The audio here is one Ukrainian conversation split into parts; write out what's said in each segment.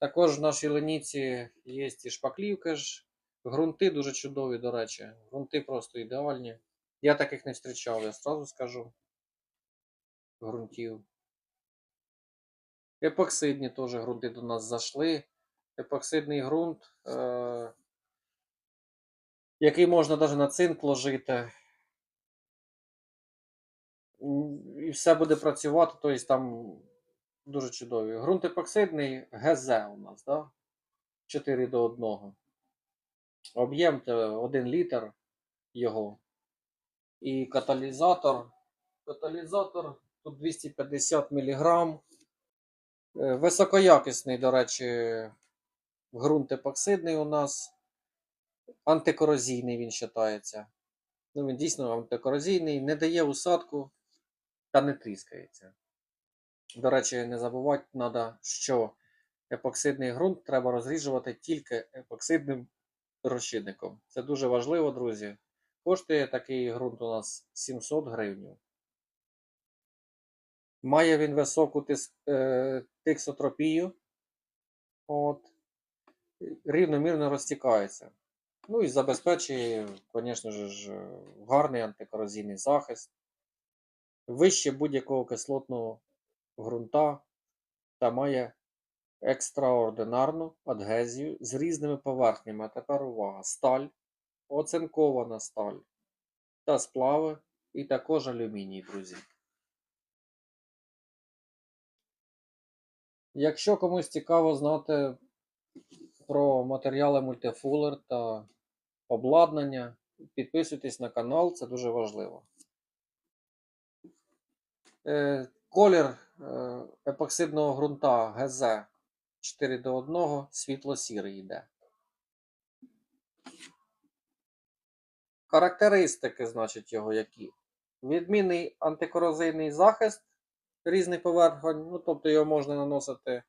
Також в нашій линіці є і шпаклівки ж. Грунти дуже чудові, до речі. Грунти просто ідеальні. Я таких не зустрічав, я сразу скажу. Грунтів. Епоксидні теж ґрунти до нас зайшли. Епоксидний ґрунт, е- який можна навіть на цинк ложити. І все буде працювати, тобто там дуже чудові. Ґрунт епоксидний ГЗ у нас, да? 4 до 1. Об'єм 1 літр його. І каталізатор. Каталізатор тут 250 мг. Високоякісний, до речі, ґрунт епоксидний у нас. Антикорозійний він вважається. Ну, він дійсно антикорозійний, не дає усадку та не тріскається. До речі, не забувати треба, що епоксидний ґрунт треба розріджувати тільки епоксидним розчинником. Це дуже важливо, друзі. Коштує такий ґрунт у нас 700 гривень. Має він високу тис, е, тиксотропію. От. Рівномірно розтікається. Ну і забезпечує, звісно ж, гарний антикорозійний захист. Вище будь-якого кислотного ґрунта та має екстраординарну адгезію з різними поверхнями. Тепер увага: сталь, оцинкована сталь та сплави, і також алюміній, друзі. Якщо комусь цікаво знати про матеріали мультифулер та обладнання, підписуйтесь на канал, це дуже важливо. Е, Колір епоксидного ґрунта ГЗ 4 до 1 світло-сірий йде. Характеристики, значить, його які? Відмінний антикорозійний захист різних поверхонь, ну, тобто його можна наносити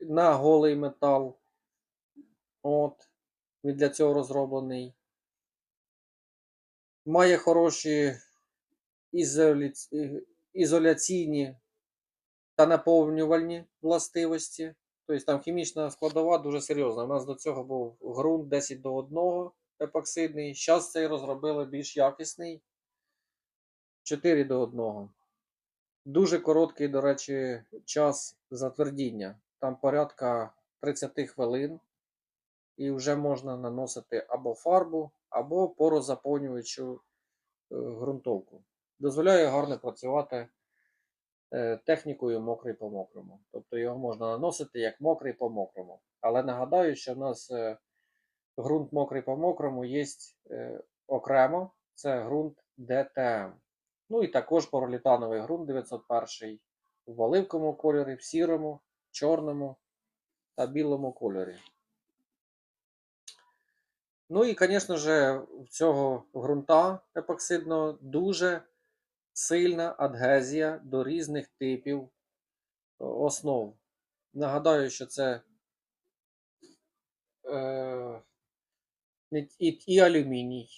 на голий метал. От, він для цього розроблений. Має хороші ізоля... ізоляційні та наповнювальні властивості. Тобто там хімічна складова дуже серйозна. У нас до цього був ґрунт 10 до 1 епоксидний. Зараз цей розробили більш якісний 4 до 1. Дуже короткий, до речі, час затвердіння. Там порядка 30 хвилин. І вже можна наносити або фарбу, або порозаповнюючу е, ґрунтовку. Дозволяє гарно працювати е, технікою мокрий по мокрому. Тобто його можна наносити як мокрий по мокрому. Але нагадаю, що в нас е, ґрунт мокрий по мокрому є е, окремо. Це ґрунт ДТМ. Ну і також поролітановий ґрунт 901 в оливковому кольорі, в сірому, чорному та білому кольорі. Ну і, звісно ж, в цього ґрунта епоксидного дуже сильна адгезія до різних типів основ. Нагадаю, що це е, і, і алюміній,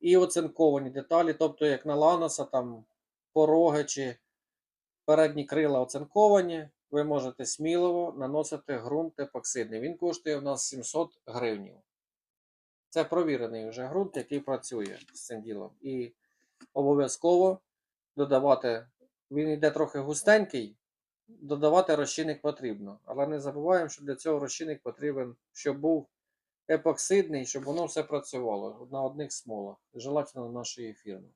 і оцинковані деталі, тобто як на ланоса, там пороги чи передні крила оцинковані, ви можете сміливо наносити ґрунт епоксидний. Він коштує у нас 700 гривнів. Це провірений вже ґрунт, який працює з цим ділом. І обов'язково додавати, він йде трохи густенький, додавати розчинник потрібно. Але не забуваємо, що для цього розчинник потрібен, щоб був епоксидний, щоб воно все працювало на одних смолах, желательно нашої фірми.